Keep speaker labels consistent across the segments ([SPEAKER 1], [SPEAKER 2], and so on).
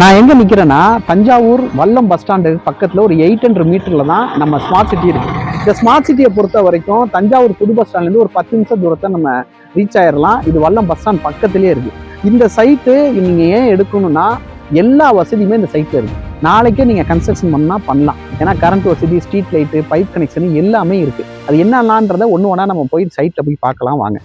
[SPEAKER 1] நான் எங்கே நிற்கிறேன்னா தஞ்சாவூர் வல்லம் பஸ் ஸ்டாண்டு பக்கத்தில் ஒரு எயிட் ஹண்ட்ரட் மீட்டரில் தான் நம்ம ஸ்மார்ட் சிட்டி இருக்குது இந்த ஸ்மார்ட் சிட்டியை பொறுத்த வரைக்கும் தஞ்சாவூர் புது பஸ் ஸ்டாண்ட்லேருந்து ஒரு பத்து நிமிஷம் தூரத்தை நம்ம ரீச் ஆயிடலாம் இது வல்லம் பஸ் ஸ்டாண்ட் பக்கத்துலேயே இருக்குது இந்த சைட்டு நீங்கள் ஏன் எடுக்கணும்னா எல்லா வசதியுமே இந்த சைட்டில் இருக்குது நாளைக்கே நீங்கள் கன்ஸ்ட்ரக்ஷன் பண்ணால் பண்ணலாம். ஏன்னா கரண்ட் வசதி ஸ்ட்ரீட் லைட்டு பைப் கனெக்ஷன் எல்லாமே இருக்குது அது என்னென்னன்றதை ஒன்று ஒன்றா நம்ம போய் சைட்டில் போய் பார்க்கலாம் வாங்க.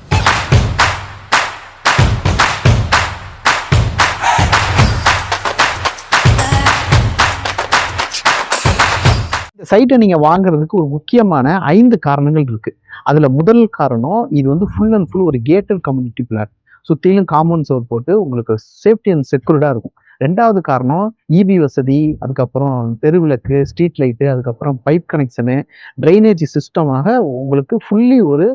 [SPEAKER 1] சைட்டை நீங்கள் வாங்குறதுக்கு ஒரு முக்கியமான ஐந்து காரணங்கள் இருக்குது அதில் முதல் காரணம் இது வந்து ஃபுல் அண்ட் ஃபுல் ஒரு கேட்டட் கம்யூனிட்டி பிளாட் சுற்றிலும் காம்பவுண்ட் சோர் போட்டு உங்களுக்கு சேஃப்டி அண்ட் செக்யூர்டாக இருக்கும். ரெண்டாவது காரணம் இபி வசதி அதுக்கப்புறம் தெருவிளக்கு ஸ்ட்ரீட் லைட்டு அதுக்கப்புறம் பைப் கனெக்ஷனு ட்ரைனேஜ் சிஸ்டமாக உங்களுக்கு ஃபுல்லி ஒரு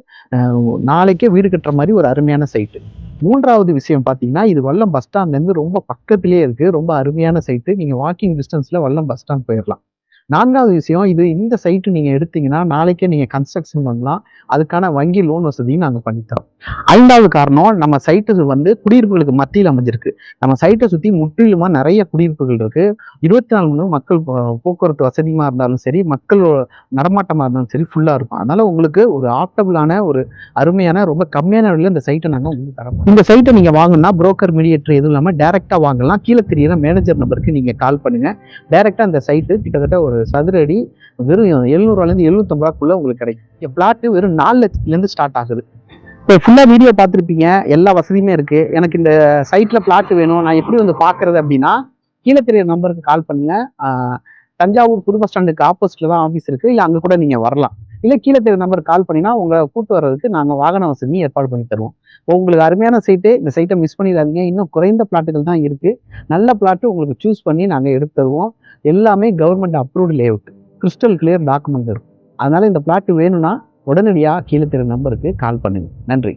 [SPEAKER 1] நாளைக்கே வீடு கட்டுற மாதிரி ஒரு அருமையான சைட்டு மூன்றாவது விஷயம் பார்த்தீங்கன்னா இது வல்லம் பஸ் ஸ்டாண்ட்லேருந்து ரொம்ப பக்கத்துலேயே இருக்குது ரொம்ப அருமையான சைட்டு நீங்கள் வாக்கிங் டிஸ்டன்ஸில் வல்லம் பஸ் ஸ்டாண்ட் போயிடலாம் நான்காவது விஷயம் இது இந்த சைட்டு நீங்கள் எடுத்தீங்கன்னா நாளைக்கே நீங்கள் கன்ஸ்ட்ரக்ஷன் பண்ணலாம். அதுக்கான வங்கி லோன் வசதியும் நாங்கள் பண்ணித்தரோம். ஐந்தாவது காரணம் நம்ம சைட்டு வந்து குடியிருப்புகளுக்கு மத்தியில் அமைஞ்சிருக்கு. நம்ம சைட்டை சுற்றி முற்றிலுமா நிறைய குடியிருப்புகள் இருக்கு. இருபத்தி நாலு மணி மக்கள் போக்குவரத்து வசதியமாக இருந்தாலும் சரி மக்கள் நடமாட்டமாக இருந்தாலும் சரி ஃபுல்லாக இருக்கும். அதனால உங்களுக்கு ஒரு ஆப்டபுளான ஒரு அருமையான ரொம்ப கம்மியான விலையில் இந்த சைட்டை நாங்கள் உங்களுக்கு தரோம் இந்த சைட்டை நீங்கள் வாங்கணும்னா புரோக்கர் மீடியேட்டர் எதுவும் இல்லாமல் டேரெக்டாக வாங்கலாம். கீழே தெரியிற மேனேஜர் நம்பருக்கு நீங்கள் கால் பண்ணுங்க. டேரெக்டாக அந்த சைட்டு கிட்டத்தட்ட ஒரு சதுர அடி வெறும் எழுநூறுவாலேருந்து எழுநூத்தம்பது ரூபாக்குள்ளே உங்களுக்கு கிடைக்கும். பிளாட்டு வெறும் நாலு லட்சத்துலேருந்து ஸ்டார்ட் ஆகுது. இப்போ ஃபுல்லாக வீடியோ பார்த்துருப்பீங்க. எல்லா வசதியுமே இருக்குது எனக்கு இந்த சைட்டில் பிளாட் வேணும். நான் எப்படி வந்து பார்க்குறது அப்படின்னா கீழே தெரிய நம்பருக்கு கால் பண்ணுங்கள் தஞ்சாவூர் புது பஸ் ஸ்டாண்டுக்கு ஆப்போசிட்டில் தான் ஆஃபீஸ் இருக்குது இல்லை அங்கே கூட நீங்கள் வரலாம். இல்லை கீழே தெரிய நம்பருக்கு கால் பண்ணினா உங்களை கூட்டு வர்றதுக்கு நாங்கள் வாகன வசதியும் ஏற்பாடு பண்ணி தருவோம். இப்போ உங்களுக்கு அருமையான சைட்டு இந்த சைட்டை மிஸ் பண்ணிடாதீங்க. இன்னும் குறைந்த பிளாட்டுகள் தான் இருக்குது நல்ல பிளாட்டு உங்களுக்கு சூஸ் பண்ணி நாங்கள் எடுத்து தருவோம். எல்லாமே government approved layout crystal clear document இருக்கும் அதனால் இந்த பிளாட் வேணும்னா உடனடியாக கீழே தெரிய நம்பருக்கு கால் பண்ணுங்கள் நன்றி.